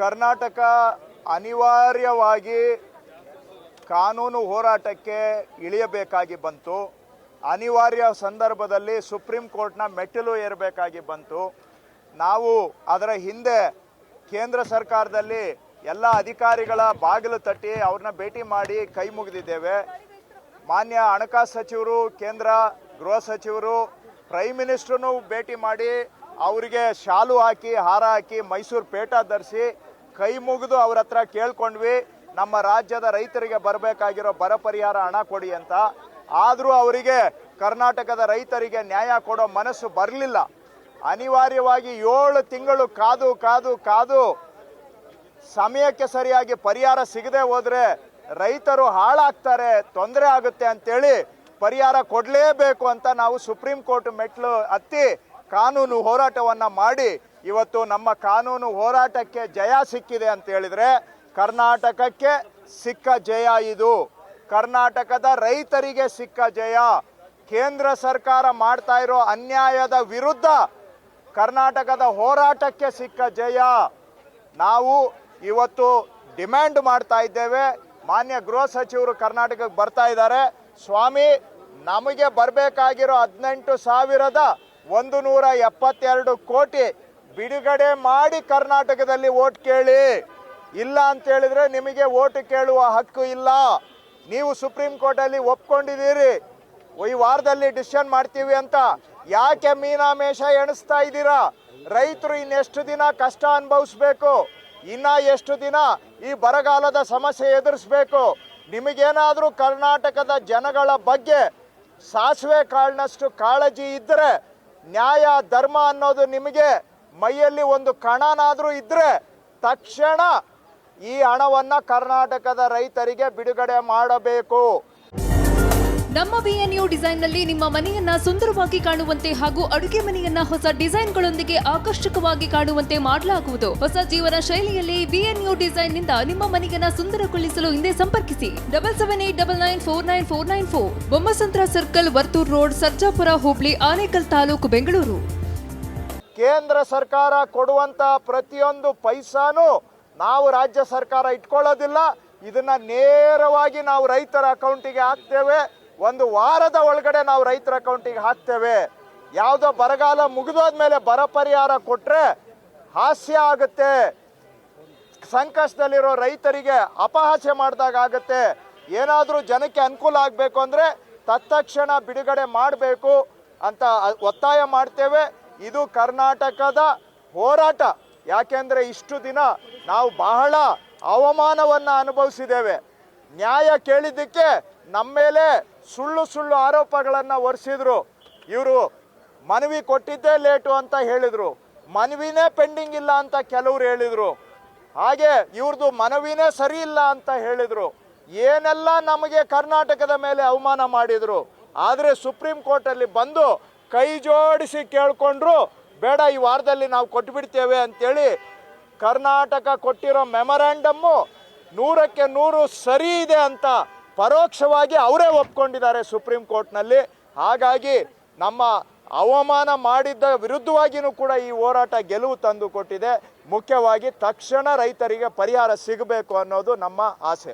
ಕರ್ನಾಟಕ ಅನಿವಾರ್ಯವಾಗಿ ಕಾನೂನು ಹೋರಾಟಕ್ಕೆ ಇಳಿಯಬೇಕಾಗಿ ಬಂತು. ಅನಿವಾರ್ಯ ಸಂದರ್ಭದಲ್ಲಿ ಸುಪ್ರೀಂ ಕೋರ್ಟ್ನ ಮೆಟ್ಟಿಲು ಏರಬೇಕಾಗಿ ಬಂತು. ನಾವು ಅದರ ಹಿಂದೆ ಕೇಂದ್ರ ಸರ್ಕಾರದಲ್ಲಿ ಎಲ್ಲ ಅಧಿಕಾರಿಗಳ ಬಾಗಿಲು ತಟ್ಟಿ ಅವ್ರನ್ನ ಭೇಟಿ ಮಾಡಿ ಕೈ ಮುಗಿದಿದ್ದೇವೆ. ಮಾನ್ಯ ಹಣಕಾಸು ಸಚಿವರು, ಕೇಂದ್ರ ಗೃಹ ಸಚಿವರು, ಪ್ರೈಮ್ ಮಿನಿಸ್ಟ್ರನ್ನು ಭೇಟಿ ಮಾಡಿ ಅವರಿಗೆ ಶಾಲು ಹಾಕಿ, ಹಾರ ಹಾಕಿ ಮೈಸೂರು ಪೇಟ ಧರಿಸಿ ಕೈ ಮುಗಿದು ಅವ್ರ ಹತ್ರ ಕೇಳ್ಕೊಂಡ್ವಿ, ನಮ್ಮ ರಾಜ್ಯದ ರೈತರಿಗೆ ಬರಬೇಕಾಗಿರೋ ಬರ ಪರಿಹಾರ ಹಣ ಕೊಡಿ ಅಂತ. ಆದರೂ ಅವರಿಗೆ ಕರ್ನಾಟಕದ ರೈತರಿಗೆ ನ್ಯಾಯ ಕೊಡೋ ಮನಸ್ಸು ಬರಲಿಲ್ಲ. ಅನಿವಾರ್ಯವಾಗಿ ಏಳು ತಿಂಗಳು ಕಾದು ಕಾದು ಕಾದು ಸಮಯಕ್ಕೆ ಸರಿಯಾಗಿ ಪರಿಹಾರ ಸಿಗದೆ ಹೋದರೆ ರೈತರು ಹಾಳಾಗ್ತಾರೆ, ತೊಂದರೆ ಆಗುತ್ತೆ ಅಂತೇಳಿ ಪರಿಹಾರ ಕೊಡಲೇಬೇಕು ಅಂತ ನಾವು ಸುಪ್ರೀಂ ಕೋರ್ಟ್ ಮೆಟ್ಲು ಹತ್ತಿ ಕಾನೂನು ಹೋರಾಟವನ್ನ ಮಾಡಿ ಇವತ್ತು ನಮ್ಮ ಕಾನೂನು ಹೋರಾಟಕ್ಕೆ ಜಯ ಸಿಕ್ಕಿದೆ ಅಂತ ಹೇಳಿದ್ರೆ ಕರ್ನಾಟಕಕ್ಕೆ ಸಿಕ್ಕ ಜಯ ಇದು. ಕರ್ನಾಟಕದ ರೈತರಿಗೆ ಸಿಕ್ಕ ಜಯ. ಕೇಂದ್ರ ಸರ್ಕಾರ ಮಾಡ್ತಾ ಇರೋ ಅನ್ಯಾಯದ ವಿರುದ್ಧ ಕರ್ನಾಟಕದ ಹೋರಾಟಕ್ಕೆ ಸಿಕ್ಕ ಜಯ. ನಾವು ಇವತ್ತು ಡಿಮ್ಯಾಂಡ್ ಮಾಡ್ತಾ ಇದ್ದೇವೆ. ಮಾನ್ಯ ಗೃಹ ಸಚಿವರು ಕರ್ನಾಟಕಕ್ಕೆ ಬರ್ತಾ ಇದ್ದಾರೆ. ಸ್ವಾಮಿ, ನಮಗೆ ಬರಬೇಕಾಗಿರೋ ಹದಿನೆಂಟು ಸಾವಿರದ ಒಂದು ನೂರ ಎಪ್ಪತ್ತೆರಡು ಕೋಟಿ ಬಿಡುಗಡೆ ಮಾಡಿ ಕರ್ನಾಟಕದಲ್ಲಿ ಓಟ್ ಕೇಳಿ. ಇಲ್ಲ ಅಂತ ಹೇಳಿದ್ರೆ ನಿಮಗೆ ಓಟ್ ಕೇಳುವ ಹಕ್ಕು ಇಲ್ಲ. ನೀವು ಸುಪ್ರೀಂ ಕೋರ್ಟಲ್ಲಿ ಒಪ್ಕೊಂಡಿದ್ದೀರಿ. ಈ ವಾರದಲ್ಲಿ ಡಿಸಿಷನ್ ಮಾಡ್ತೀವಿ ಅಂತ. ಯಾಕೆ ಮೀನಾಮೇಷ ಎಣಿಸ್ತಾ ಇದ್ದೀರಾ? ರೈತರು ಇನ್ನೆಷ್ಟು ದಿನ ಕಷ್ಟ ಅನುಭವಿಸ್ಬೇಕು? ಇನ್ನ ಎಷ್ಟು ದಿನ ಈ ಬರಗಾಲದ ಸಮಸ್ಯೆ ಎದುರಿಸ್ಬೇಕು? ನಿಮಗೇನಾದರೂ ಕರ್ನಾಟಕದ ಜನಗಳ ಬಗ್ಗೆ ಸಾಸಿವೆ ಕಾಳಿನಷ್ಟು ಕಾಳಜಿ ಇದ್ದರೆ ನ್ಯಾಯ, ಧರ್ಮ ಅನ್ನೋದು ನಿಮಗೆ ಮೈಯಲ್ಲಿ ಒಂದು ಕಣನಾದರೂ ಇದ್ರೆ ತಕ್ಷಣ ಈ ಹಣವನ್ನು ಕರ್ನಾಟಕದ ರೈತರಿಗೆ ಬಿಡುಗಡೆ ಮಾಡಬೇಕು. ನಮ್ಮ ಬಿಎನ್ಯು ಡಿಸೈನ್ನಲ್ಲಿ ನಿಮ್ಮ ಮನೆಯನ್ನ ಸುಂದರವಾಗಿ ಕಾಣುವಂತೆ ಹಾಗೂ ಅಡುಗೆ ಮನೆಯನ್ನ ಹೊಸ ಡಿಸೈನ್ಗಳೊಂದಿಗೆ ಆಕರ್ಷಕವಾಗಿ ಕಾಣುವಂತೆ ಮಾಡಲಾಗುವುದು. ಹೊಸ ಜೀವನ ಶೈಲಿಯಲ್ಲಿ ಬಿಎನ್ಯು ಡಿಸೈನ್ನಿಂದ ನಿಮ್ಮ ಮನೆಯನ್ನ ಸುಂದರಗೊಳಿಸಲು ಹಿಂದೆ ಸಂಪರ್ಕಿಸಿ. Double seven eight double nine four nine four nine four. Bommasandra circle, Varthur road, Sarjapur, Hubli, Anekal taluk, Bengaluru. ಕೇಂದ್ರ ಸರ್ಕಾರ ಕೊಡುವಂತ ಪ್ರತಿಯೊಂದು ಪೈಸಾನು ನಾವು ರಾಜ್ಯ ಸರ್ಕಾರ ಇಟ್ಕೊಳ್ಳೋದಿಲ್ಲ. ಇದನ್ನ ನೇರವಾಗಿ ನಾವು ರೈತರ ಅಕೌಂಟಿಗೆ ಹಾಕ್ತೇವೆ. ಒಂದು ವಾರದ ಒಳಗಡೆ ನಾವು ರೈತರ ಅಕೌಂಟಿಗೆ ಹಾಕ್ತೇವೆ. ಯಾವುದೋ ಬರಗಾಲ ಮುಗಿದೋದ್ಮೇಲೆ ಬರ ಪರಿಹಾರ ಕೊಟ್ರೆ ಹಾಸ್ಯ ಆಗುತ್ತೆ. ಸಂಕಷ್ಟದಲ್ಲಿರೋ ರೈತರಿಗೆ ಅಪಹಾಸ್ಯ ಮಾಡಿದಾಗ ಆಗುತ್ತೆ. ಏನಾದರೂ ಜನಕ್ಕೆ ಅನುಕೂಲ ಆಗಬೇಕು ಅಂದರೆ ತತ್ಕ್ಷಣ ಬಿಡುಗಡೆ ಮಾಡಬೇಕು ಅಂತ ಒತ್ತಾಯ ಮಾಡ್ತೇವೆ. ಇದು ಕರ್ನಾಟಕದ ಹೋರಾಟ. ಯಾಕೆಂದರೆ ಇಷ್ಟು ದಿನ ನಾವು ಬಹಳ ಅವಮಾನವನ್ನು ಅನುಭವಿಸಿದ್ದೇವೆ. ನ್ಯಾಯ ಕೇಳಿದ್ದಕ್ಕೆ ನಮ್ಮ ಮೇಲೆ ಸುಳ್ಳು ಸುಳ್ಳು ಆರೋಪಗಳನ್ನು ಹೊರಿಸಿದ್ರು ಇವರು ಮನವಿ ಕೊಟ್ಟಿದ್ದೇ ಲೇಟು ಅಂತ ಹೇಳಿದರು. ಮನವಿನೇ ಪೆಂಡಿಂಗ್ ಇಲ್ಲ ಅಂತ ಕೆಲವರು ಹೇಳಿದರು. ಹಾಗೆ ಇವ್ರದ್ದು ಮನವಿನೇ ಸರಿ ಇಲ್ಲ ಅಂತ ಹೇಳಿದರು. ಏನೆಲ್ಲ ನಮಗೆ ಕರ್ನಾಟಕದ ಮೇಲೆ ಅವಮಾನ ಮಾಡಿದರು. ಆದರೆ ಸುಪ್ರೀಂ ಕೋರ್ಟಲ್ಲಿ ಬಂದು ಕೈ ಜೋಡಿಸಿ ಕೇಳಿಕೊಂಡ್ರು, ಬೇಡ ಈ ವಾರದಲ್ಲಿ ನಾವು ಕೊಟ್ಬಿಡ್ತೇವೆ ಅಂತೇಳಿ ಕರ್ನಾಟಕ ಕೊಟ್ಟಿರೋ ಮೆಮೊರ್ಯಾಂಡಮ್ಮು ನೂರಕ್ಕೆ ನೂರು ಸರಿ ಇದೆ ಅಂತ ಪರೋಕ್ಷವಾಗಿ ಅವರೇ ಒಪ್ಕೊಂಡಿದ್ದಾರೆ ಸುಪ್ರೀಂ ಕೋರ್ಟ್ನಲ್ಲಿ. ಹಾಗಾಗಿ ನಮ್ಮ ಅವಮಾನ ಮಾಡಿದ್ದ ವಿರುದ್ಧವಾಗಿಯೂ ಕೂಡ ಈ ಹೋರಾಟ ಗೆಲುವು ತಂದು ಕೊಟ್ಟಿದೆ ಮುಖ್ಯವಾಗಿ ತಕ್ಷಣ ರೈತರಿಗೆ ಪರಿಹಾರ ಸಿಗಬೇಕು ಅನ್ನೋದು ನಮ್ಮ ಆಸೆ.